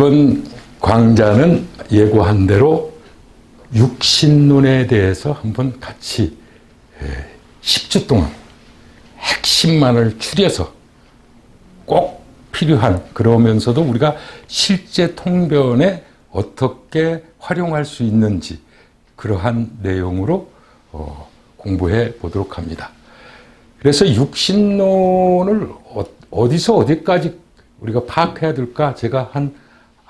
이번 강좌는 예고한 대로 육신론에 대해서 한번 같이 10주 동안 핵심만을 추려서 꼭 필요한 그러면서도 우리가 실제 통변에 어떻게 활용할 수 있는지 그러한 내용으로 어, 공부해 보도록 합니다. 그래서 육신론을 어, 디서 어디까지 우리가 파악해야 될까? 제가 한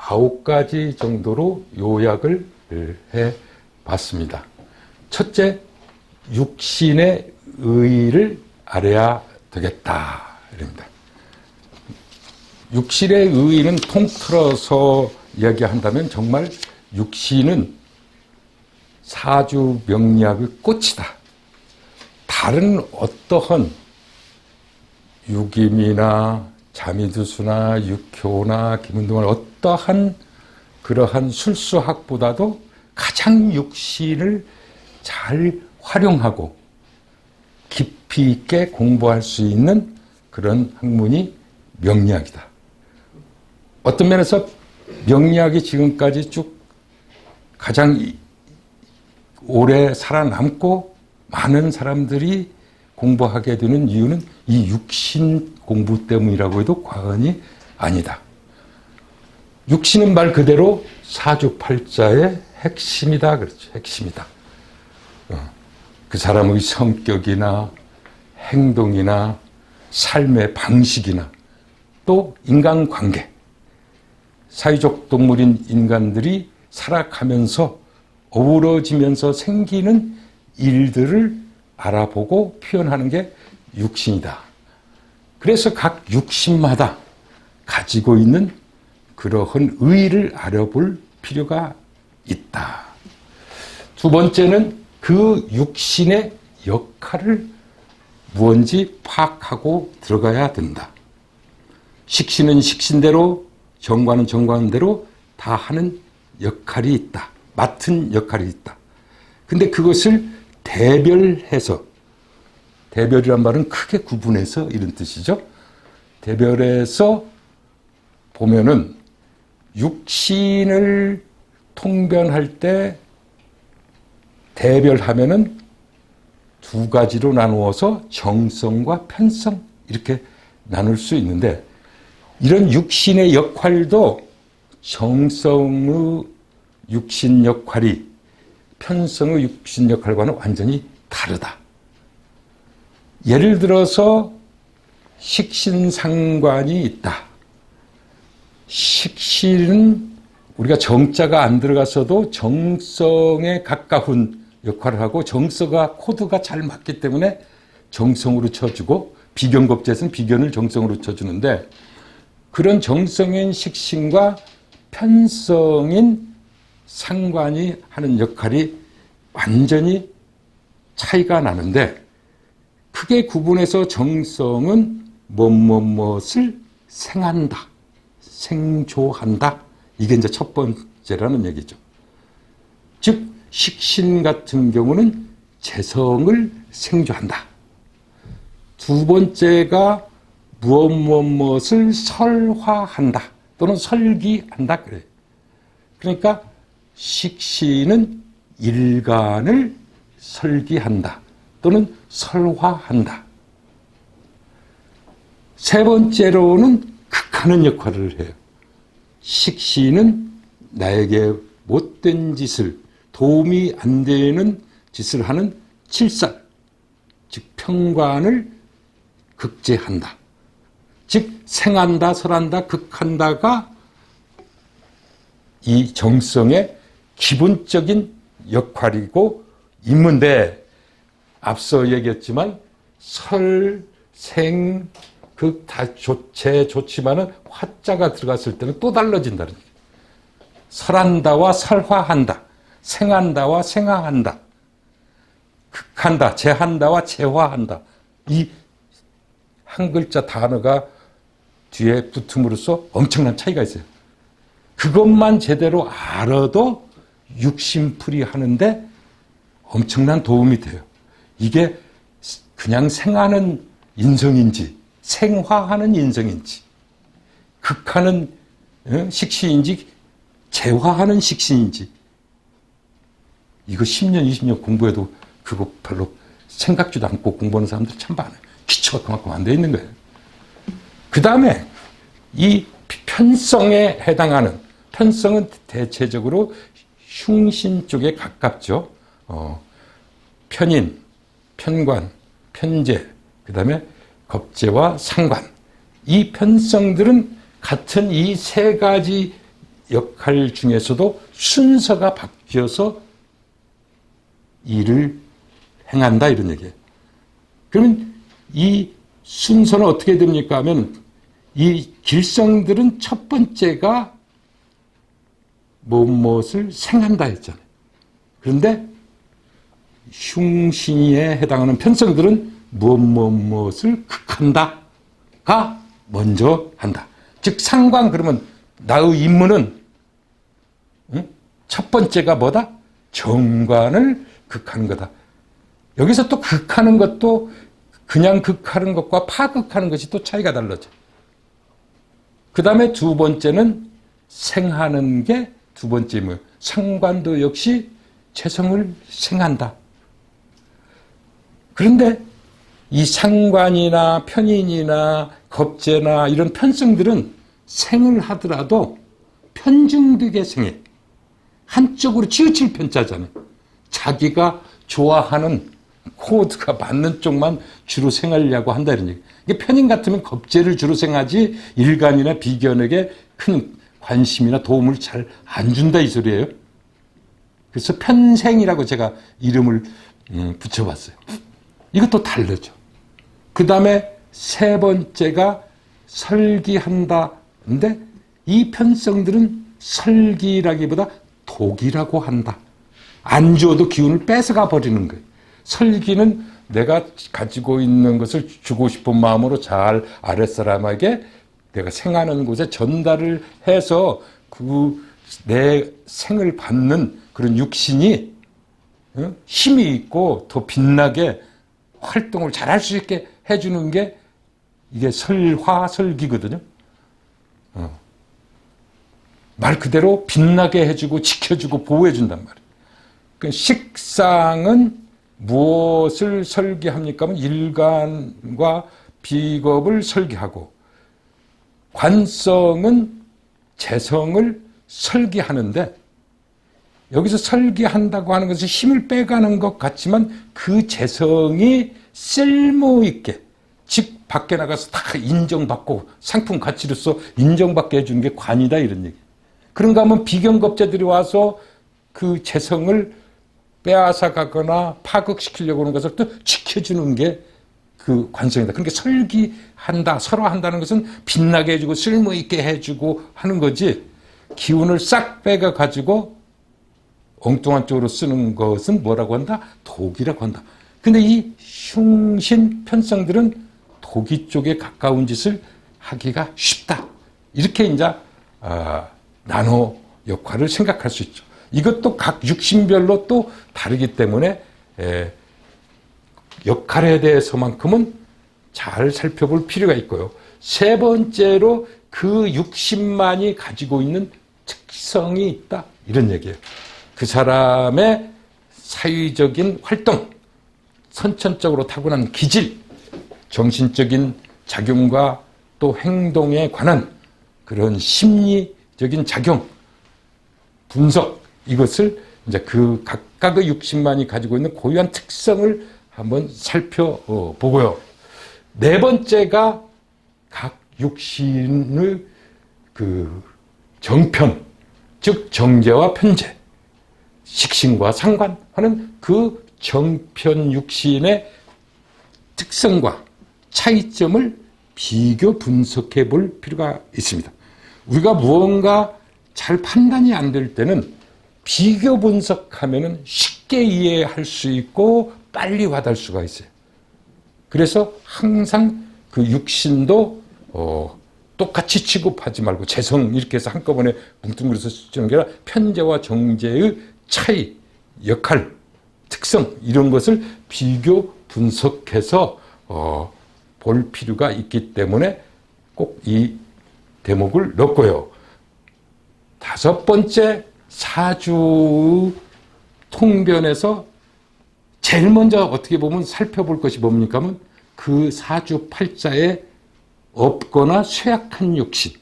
아홉 가지 정도로 요약을 해 봤습니다. 첫째, 육신의 의의를 알아야 되겠다. 이럽니다. 육신의 의의는 통틀어서 이야기한다면 정말 육신은 사주 명리학의 꽃이다. 다른 어떠한 유김이나 자미두수나 육효나 김은동을 어떠한 그러한 술수학보다도 가장 육신을 잘 활용하고 깊이 있게 공부할 수 있는 그런 학문이 명리학이다. 어떤 면에서 명리학이 지금까지 쭉 가장 오래 살아남고 많은 사람들이 공부하게 되는 이유는 이 육신 공부 때문이라고 해도 과언이 아니다. 육신은 말 그대로 사주팔자의 핵심이다. 그렇죠. 핵심이다. 어, 그 사람의 성격이나 행동이나 삶의 방식이나 또 인간관계, 사회적 동물인 인간들이 살아가면서 어우러지면서 생기는 일들을 알아보고 표현하는 게 육신이다. 그래서 각 육신마다 가지고 있는 그러한 의의를 알아볼 필요가 있다. 두 번째는 그 육신의 역할을 무언지 파악하고 들어가야 된다. 식신은 식신대로, 정관은 정관대로 다 하는 역할이 있다. 맡은 역할이 있다. 근데 그것을 대별해서, 대별이란 말은 크게 구분해서 이런 뜻이죠. 대별해서 보면은 육신을 통변할 때 대별하면은 두 가지로 나누어서 정성과 편성 이렇게 나눌 수 있는데 이런 육신의 역할도 정성의 육신 역할이 편성의 육신 역할과는 완전히 다르다. 예를 들어서 식신상관이 있다. 식신은 우리가 정자가 안 들어갔어도 정성에 가까운 역할을 하고 정서가 코드가 잘 맞기 때문에 정성으로 쳐주고 비견급제에서는 비견을 정성으로 쳐주는데 그런 정성인 식신과 편성인 상관이 하는 역할이 완전히 차이가 나는데 크게 구분해서 정성은 무엇무엇을 생한다, 생조한다. 이게 이제 첫 번째라는 얘기죠. 즉 식신 같은 경우는 재성을 생조한다. 두 번째가 무엇 무엇을 설화한다 또는 설기한다 그래. 그러니까 식신은 일간을 설기한다 또는 설화한다. 세 번째로는 극하는 역할을 해요. 식신은 나에게 못된 짓을 도움이 안 되는 짓을 하는 칠살, 즉 평관을 극제한다. 즉 생한다, 설한다, 극한다가 이 정성의 기본적인 역할이고 있는데 앞서 얘기했지만 설, 생, 극다 좋제 좋지만은 화자가 들어갔을 때는 또 달라진다는. 설한다와 설화한다. 생한다와 생화한다. 극한다, 제한다와 제화한다. 이 한 글자 단어가 뒤에 붙음으로써 엄청난 차이가 있어요. 그것만 제대로 알아도 육심풀이 하는데 엄청난 도움이 돼요. 이게 그냥 생하는 인성인지 생화하는 인성인지 극하는 어? 식신인지 재화하는 식신인지 이거 10년, 20년 공부해도 그거 별로 생각지도 않고 공부하는 사람들 참 많아요. 기초가 그만큼 안 돼 있는 거예요. 그 다음에 이 편성에 해당하는 편성은 대체적으로 흉신 쪽에 가깝죠. 어, 편인, 편관, 편제, 그 다음에 겁제와 상관. 이 편성들은 같은 이 세 가지 역할 중에서도 순서가 바뀌어서 일을 행한다 이런 얘기예요. 그러면 이 순서는 어떻게 됩니까 하면 이 길성들은 첫 번째가 무엇을 생한다 했잖아요. 그런데 흉신에 해당하는 편성들은 무엇 무엇 무엇을 극한다가 먼저 한다. 즉 상관 그러면 나의 임무는 응? 첫 번째가 뭐다? 정관을 극하는 거다. 여기서 또 극하는 것도 그냥 극하는 것과 파극하는 것이 또 차이가 달라져. 그 다음에 두 번째는 생하는 게 두 번째 뭐 상관도 역시 재성을 생한다. 그런데 이 상관이나 편인이나 겁제나 이런 편성들은 생을 하더라도 편중되게 생해. 한쪽으로 치우칠 편자잖아요. 자기가 좋아하는 코드가 맞는 쪽만 주로 생하려고 한다 이런 얘기. 이게 편인 같으면 겁제를 주로 생하지 일간이나 비견에게 큰 관심이나 도움을 잘 안 준다 이 소리예요. 그래서 편생이라고 제가 이름을 음, 붙여봤어요. 이것도 다르죠. 그 다음에 세 번째가 설기한다. 근데 이 편성들은 설기라기보다 독이라고 한다. 안 줘도 기운을 뺏어가 버리는 거예요. 설기는 내가 가지고 있는 것을 주고 싶은 마음으로 잘 아랫사람에게 내가 생하는 곳에 전달을 해서 그 내 생을 받는 그런 육신이 어? 힘이 있고 더 빛나게 활동을 잘 할 수 있게 해주는 게 이게 설화 설기거든요. 어. 말 그대로 빛나게 해주고 지켜주고 보호해준단 말이에요. 그 식상은 무엇을 설계합니까? 일간과 비겁을 설계하고 관성은 재성을 설계하는데 여기서 설계한다고 하는 것은 힘을 빼가는 것 같지만 그 재성이 쓸모 있게 즉 밖에 나가서 다 인정받고 상품 가치로서 인정받게 해주는 게 관이다 이런 얘기. 그런가 하면 비경급자들이 와서 그 재성을 빼앗아 가거나 파극시키려고 하는 것을 또 지켜주는 게 그 관성이다. 그러니까 설기한다, 설화한다는 것은 빛나게 해주고 쓸모 있게 해주고 하는 거지. 기운을 싹 빼가 가지고 엉뚱한 쪽으로 쓰는 것은 뭐라고 한다? 독이라고 한다. 근데 이 흉신 편성들은 독이 쪽에 가까운 짓을 하기가 쉽다. 이렇게 이제 어, 나노 역할을 생각할 수 있죠. 이것도 각 육신별로 또 다르기 때문에 에, 역할에 대해서만큼은 잘 살펴볼 필요가 있고요. 세 번째로 그 육신만이 가지고 있는 특성이 있다. 이런 얘기예요. 그 사람의 사회적인 활동, 선천적으로 타고난 기질, 정신적인 작용과 또 행동에 관한 그런 심리적인 작용, 분석, 이것을 이제 그 각각의 육신만이 가지고 있는 고유한 특성을 한번 살펴보고요. 네 번째가 각 육신의 그 정편, 즉 정제와 편제, 식신과 상관하는 그 정편 육신의 특성과 차이점을 비교 분석해 볼 필요가 있습니다. 우리가 무언가 잘 판단이 안 될 때는 비교 분석하면 쉽게 이해할 수 있고 빨리 와닿을 수가 있어요. 그래서 항상 그 육신도 어, 똑같이 취급하지 말고 재성 이렇게 해서 한꺼번에 뭉뚱그려서 쓰는 게 아니라 편제와 정제의 차이, 역할, 특성 이런 것을 비교 분석해서 어, 볼 필요가 있기 때문에 꼭 이 대목을 넣고요. 다섯 번째 사주 통변에서 제일 먼저 어떻게 보면 살펴볼 것이 뭡니까? 하면 그 사주 팔자에 없거나 쇠약한 육신.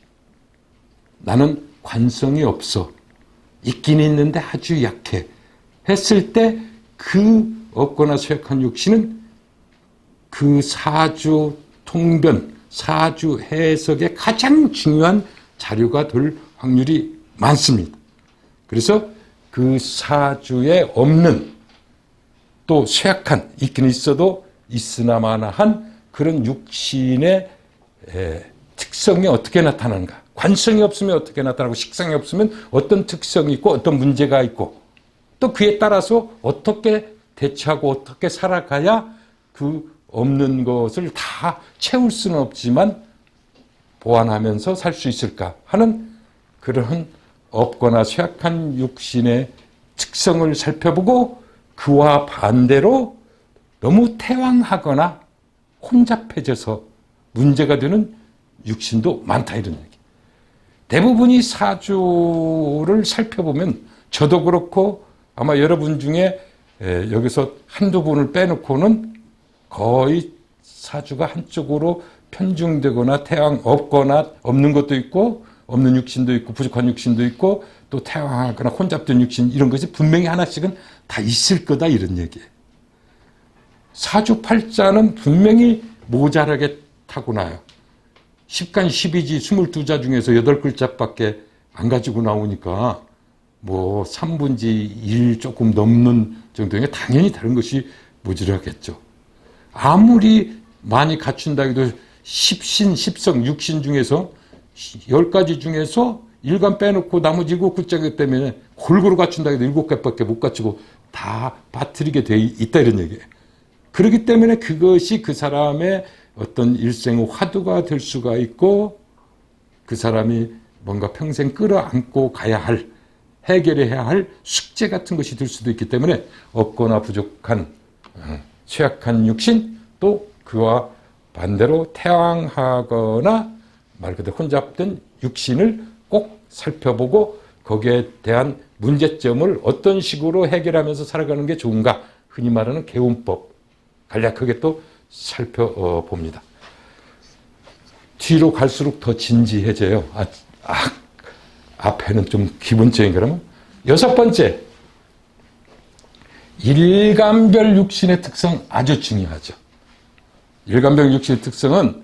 나는 관성이 없어. 있긴 있는데 아주 약해. 했을 때 그 없거나 쇠약한 육신은 그 사주 통변, 사주 해석의 가장 중요한 자료가 될 확률이 많습니다. 그래서 그 사주에 없는 또 쇠약한 있긴 있어도 있으나마나한 그런 육신의 특성이 어떻게 나타나는가? 관성이 없으면 어떻게 나타나고 식상이 없으면 어떤 특성이 있고 어떤 문제가 있고 또 그에 따라서 어떻게 대처하고 어떻게 살아가야 그 없는 것을 다 채울 수는 없지만 보완하면서 살 수 있을까 하는 그러한 없거나 쇠약한 육신의 특성을 살펴보고 그와 반대로 너무 태왕하거나 혼잡해져서 문제가 되는 육신도 많다 이런 얘기. 대부분이 사주를 살펴보면 저도 그렇고 아마 여러분 중에 여기서 한두 분을 빼놓고는 거의 사주가 한쪽으로 편중되거나 태왕 없거나 없는 것도 있고 없는 육신도 있고 부족한 육신도 있고 또 태왕하거나 혼잡된 육신 이런 것이 분명히 하나씩은 다 있을 거다 이런 얘기예요. 사주팔자는 분명히 모자라게 타고나요. 10간 12지 22자 중에서 8글자밖에 안 가지고 나오니까 뭐 3분지 1 조금 넘는 정도니까 당연히 다른 것이 모자라겠죠. 아무리 많이 갖춘다 해도 10신, 10성, 6신 중에서 10가지 중에서 일간 빼놓고 나머지 일곱 글자기 때문에 골고루 갖춘다 해도 일곱 개밖에 못 갖추고 다 빠뜨리게 돼 있다 이런 얘기예요. 그렇기 때문에 그것이 그 사람의 어떤 일생의 화두가 될 수가 있고 그 사람이 뭔가 평생 끌어안고 가야 할 해결해야 할 숙제 같은 것이 될 수도 있기 때문에 없거나 부족한 어, 취약한 육신 또 그와 반대로 태왕하거나 말 그대로 혼잡된 육신을 꼭 살펴보고 거기에 대한 문제점을 어떤 식으로 해결하면서 살아가는 게 좋은가? 흔히 말하는 개운법. 간략하게 또 살펴봅니다. 뒤로 갈수록 더 진지해져요. 아, 아, 앞에는 좀 기본적인 거라면 여섯 번째 일감별 육신의 특성 아주 중요하죠. 일감별 육신의 특성은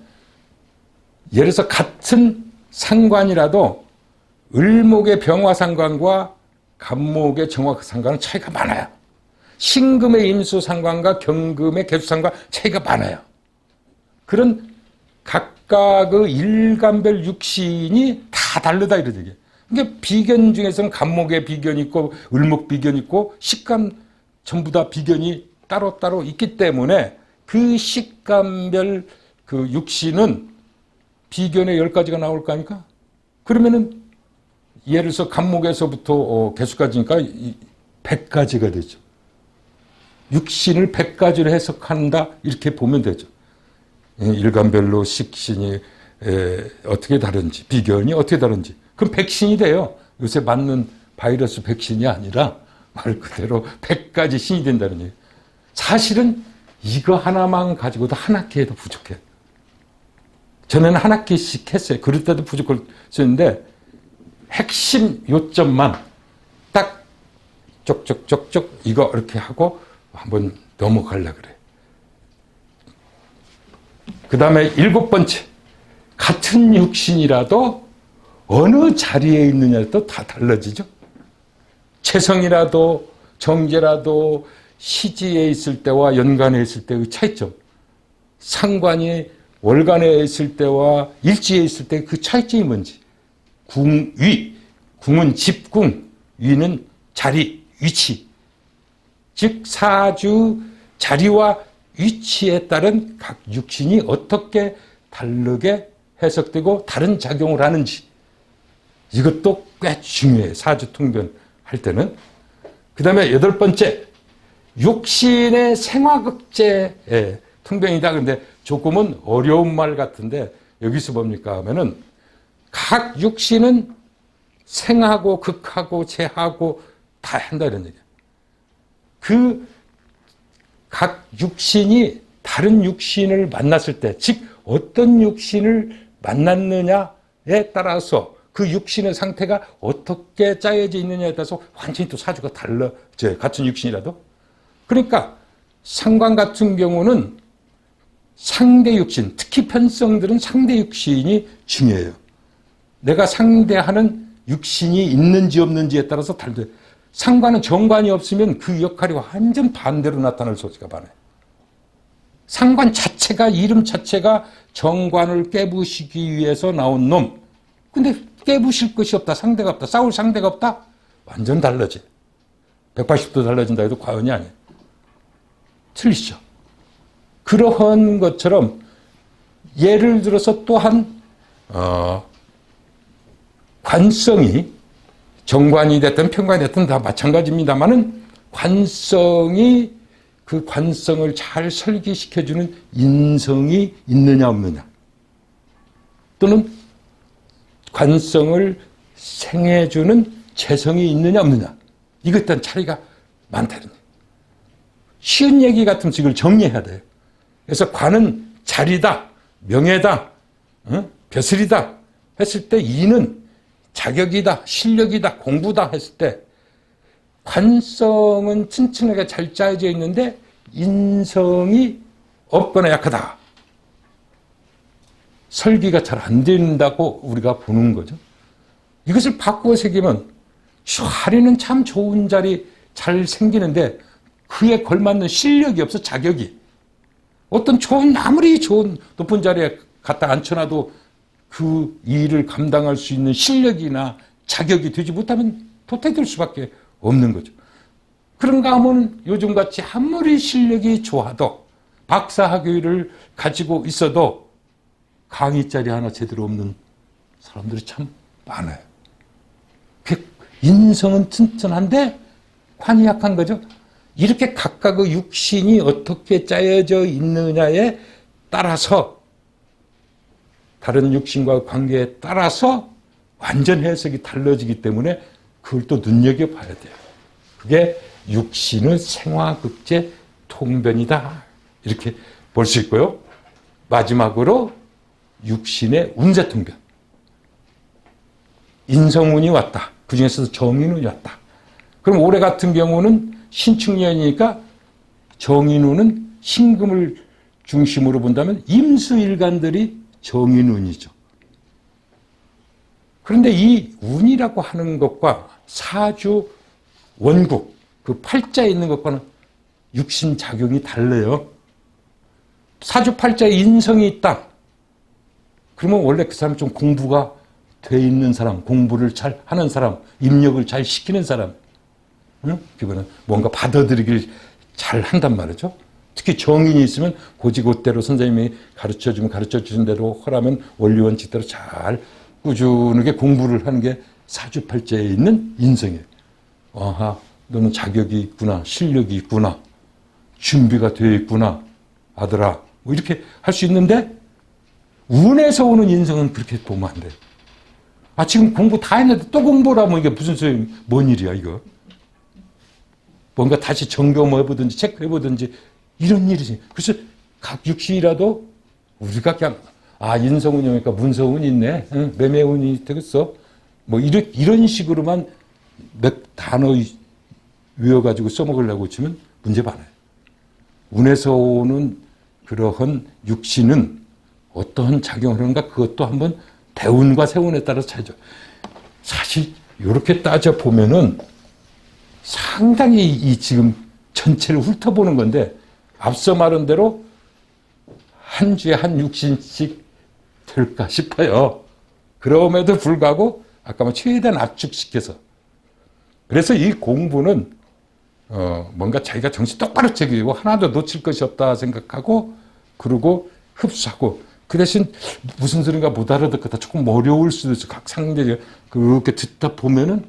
예를 들어서 같은 상관이라도 을목의 병화상관과 간목의 정화상관은 차이가 많아요. 신금의 임수상관과 경금의 개수상관 차이가 많아요. 그런 각각의 일간별 육신이 다 다르다 얘기예요. 그러니까 비견 중에서는 간목의 비견이 있고 을목 비견이 있고 식감 전부 다 비견이 따로따로 있기 때문에 그 식감별 그 육신은 비견에 열 가지가 나올 거 아닙니까? 그러면은 예를 들어서 간목에서부터 어, 개수까지니까 100가지가 되죠. 육신을 100가지로 해석한다 이렇게 보면 되죠. 예, 일간별로 식신이 어떻게 다른지 비견이 어떻게 다른지 그럼 백신이 돼요. 요새 맞는 바이러스 백신이 아니라 말 그대로 100가지 신이 된다는 얘기예요. 사실은 이거 하나만 가지고도 한 학기에도 부족해. 전에는 한 학기씩 했어요. 그럴 때도 부족했었는데 핵심 요점만 딱 쪽쪽쪽쪽 이거 이렇게 하고 한번 넘어가려 그래. 그 다음에 일곱 번째 같은 육신이라도 어느 자리에 있느냐에 또다 달라지죠. 체성이라도 정제라도 시지에 있을 때와 연간에 있을 때의 차이점. 상관이 월간에 있을 때와 일지에 있을 때 그 차이점이 뭔지. 궁, 위. 궁은 집궁, 위는 자리, 위치. 즉, 사주 자리와 위치에 따른 각 육신이 어떻게 다르게 해석되고 다른 작용을 하는지. 이것도 꽤 중요해요. 사주 통변 할 때는. 그 다음에 여덟 번째, 육신의 생화극제 예, 통변이다. 근데 조금은 어려운 말 같은데 여기서 뭡니까 하면은 각 육신은 생하고 극하고 재하고 다 한다 이런 얘기야. 그 각 육신이 다른 육신을 만났을 때, 즉 어떤 육신을 만났느냐에 따라서 그 육신의 상태가 어떻게 짜여져 있느냐에 따라서 완전히 또 사주가 달라져요. 같은 육신이라도. 그러니까 상관 같은 경우는 상대 육신, 특히 편성들은 상대 육신이 중요해요. 내가 상대하는 육신이 있는지 없는지에 따라서 달라요. 상관은 정관이 없으면 그 역할이 완전 반대로 나타날 소지가 많아요. 상관 자체가 이름 자체가 정관을 깨부시기 위해서 나온 놈. 근데 깨부실 것이 없다. 상대가 없다. 싸울 상대가 없다. 완전 달라져. 180도 달라진다 해도 과언이 아니에요. 틀리죠. 그러한 것처럼 예를 들어서 또한 어, 관성이 정관이 됐든 편관이 됐든 다 마찬가지입니다만은 관성이 그 관성을 잘 설계시켜주는 인성이 있느냐 없느냐 또는 관성을 생해주는 재성이 있느냐 없느냐 이것 일단 차이가 많다는 얘기예요. 쉬운 얘기 같으면 이걸 정리해야 돼요. 그래서 관은 자리다, 명예다, 어? 벼슬이다 했을 때 이는 자격이다, 실력이다, 공부다 했을 때 관성은 튼튼하게 잘 짜여져 있는데 인성이 없거나 약하다. 설계가 잘 안 된다고 우리가 보는 거죠. 이것을 바꾸어 새기면 자리는 참 좋은 자리 잘 생기는데 그에 걸맞는 실력이 없어 자격이 어떤 좋은 아무리 좋은 높은 자리에 갖다 앉혀놔도 그 일을 감당할 수 있는 실력이나 자격이 되지 못하면 도태될 수밖에 없는 거죠. 그런가 하면 요즘같이 아무리 실력이 좋아도 박사 학위를 가지고 있어도 강의 자리 하나 제대로 없는 사람들이 참 많아요. 그 인성은 튼튼한데 관이 약한 거죠. 이렇게 각각의 육신이 어떻게 짜여져 있느냐에 따라서 다른 육신과 관계에 따라서 완전 해석이 달라지기 때문에 그걸 또 눈여겨봐야 돼요. 그게 육신의 생화극제 통변이다. 이렇게 볼 수 있고요. 마지막으로 육신의 운세통변. 인성운이 왔다. 그 중에서도 정인운이 왔다. 그럼 올해 같은 경우는 신축년이니까 정인운은 신금을 중심으로 본다면 임수일간들이 정인운이죠. 그런데 이 운이라고 하는 것과 사주 원국, 그 팔자에 있는 것과는 육신 작용이 달라요. 사주 팔자에 인성이 있다. 그러면 원래 그 사람 좀 공부가 돼 있는 사람, 공부를 잘 하는 사람, 입력을 잘 시키는 사람, 응? 그거는 뭔가 받아들이길 잘 한단 말이죠. 특히 정인이 있으면 고지고대로 선생님이 가르쳐 주면 가르쳐 주신 대로 허라면 원리원칙대로 잘 꾸준하게 공부를 하는 게 사주팔자에 있는 인성이에요. 아하, 너는 자격이 있구나, 실력이 있구나, 준비가 되어 있구나, 아들아. 뭐 이렇게 할 수 있는데 운에서 오는 인성은 그렇게 보면 안 돼요. 아, 지금 공부 다 했는데 또 공부라면 이게 무슨 소리, 뭔 일이야, 이거. 뭔가 다시 점검해보든지 체크해보든지 이런 일이지. 그래서 각 육신이라도 우리가 그냥 아 인성운이 오니까 문성운이 있네. 응, 매매운이 되겠어. 뭐 이런, 이런 식으로만 몇 단어 외워가지고 써먹으려고 치면 문제 많아요. 운에서 오는 그러한 육신은 어떠한 작용을 하는가 그것도 한번 대운과 세운에 따라서 차이죠. 사실 이렇게 따져 보면은 상당히 이 지금 전체를 훑어보는 건데 앞서 말한 대로 한 주에 한 육신씩 될까 싶어요. 그럼에도 불구하고 아까 뭐 최대한 압축시켜서. 그래서 이 공부는 어 뭔가 자기가 정신 똑바로 차리고 하나도 놓칠 것이 없다 생각하고 그러고 흡수하고 그 대신 무슨 소리인가 못 알아듣겠다. 조금 어려울 수도 있어. 각 상대가 그렇게 듣다 보면은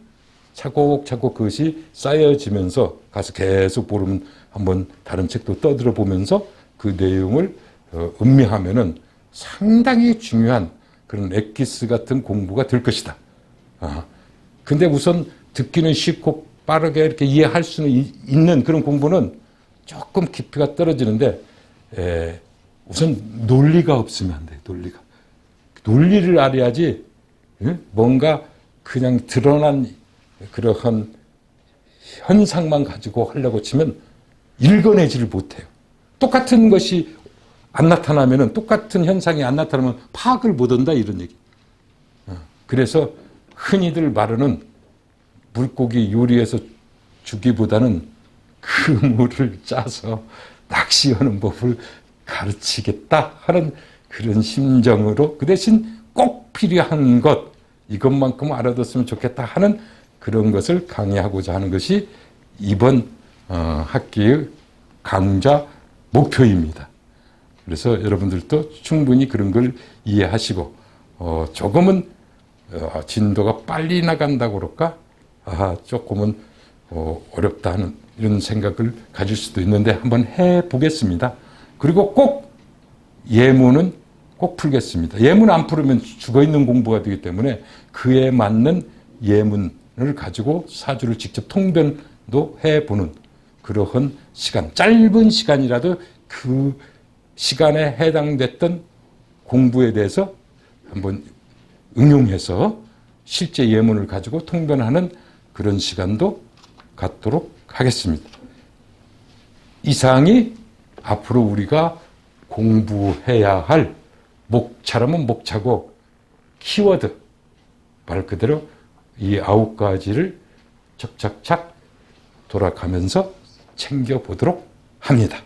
차곡차곡 그것이 쌓여지면서 가서 계속 보름 한번 다른 책도 떠들어 보면서 그 내용을 어, 음미하면은 상당히 중요한 그런 엑기스 같은 공부가 될 것이다. 아, 근데 우선 듣기는 쉽고 빠르게 이렇게 이해할 수는 이- 있는 그런 공부는 조금 깊이가 떨어지는데 에, 우선 논리가 없으면 안 돼요. 논리가 논리를 알아야지 예? 뭔가 그냥 드러난 그러한 현상만 가지고 하려고 치면 읽어내지를 못해요. 똑같은 것이 안 나타나면은 똑같은 현상이 안 나타나면 파악을 못한다 이런 얘기. 어, 그래서 흔히들 말하는 물고기 요리해서 주기보다는 그물을 짜서 낚시하는 법을 가르치겠다 하는 그런 심정으로 그 대신 꼭 필요한 것 이것만큼 알아뒀으면 좋겠다 하는 그런 것을 강의하고자 하는 것이 이번 어, 학기의 강좌 목표입니다. 그래서 여러분들도 충분히 그런 걸 이해하시고 어, 조금은 어, 진도가 빨리 나간다고 그럴까? 아, 조금은 어, 어렵다 하는 이런 생각을 가질 수도 있는데 한번 해 보겠습니다. 그리고 꼭 예문은 꼭 풀겠습니다. 예문 안 풀으면 죽어 있는 공부가 되기 때문에 그에 맞는 예문을 가지고 사주를 직접 통변도 해 보는 그러한 시간, 짧은 시간이라도 그 시간에 해당됐던 공부에 대해서 한번 응용해서 실제 예문을 가지고 통변하는 그런 시간도 갖도록 하겠습니다. 이상이 앞으로 우리가 공부해야 할 목차라면 목차고 키워드 말 그대로 이 아홉 가지를 착착착 돌아가면서 챙겨보도록 합니다.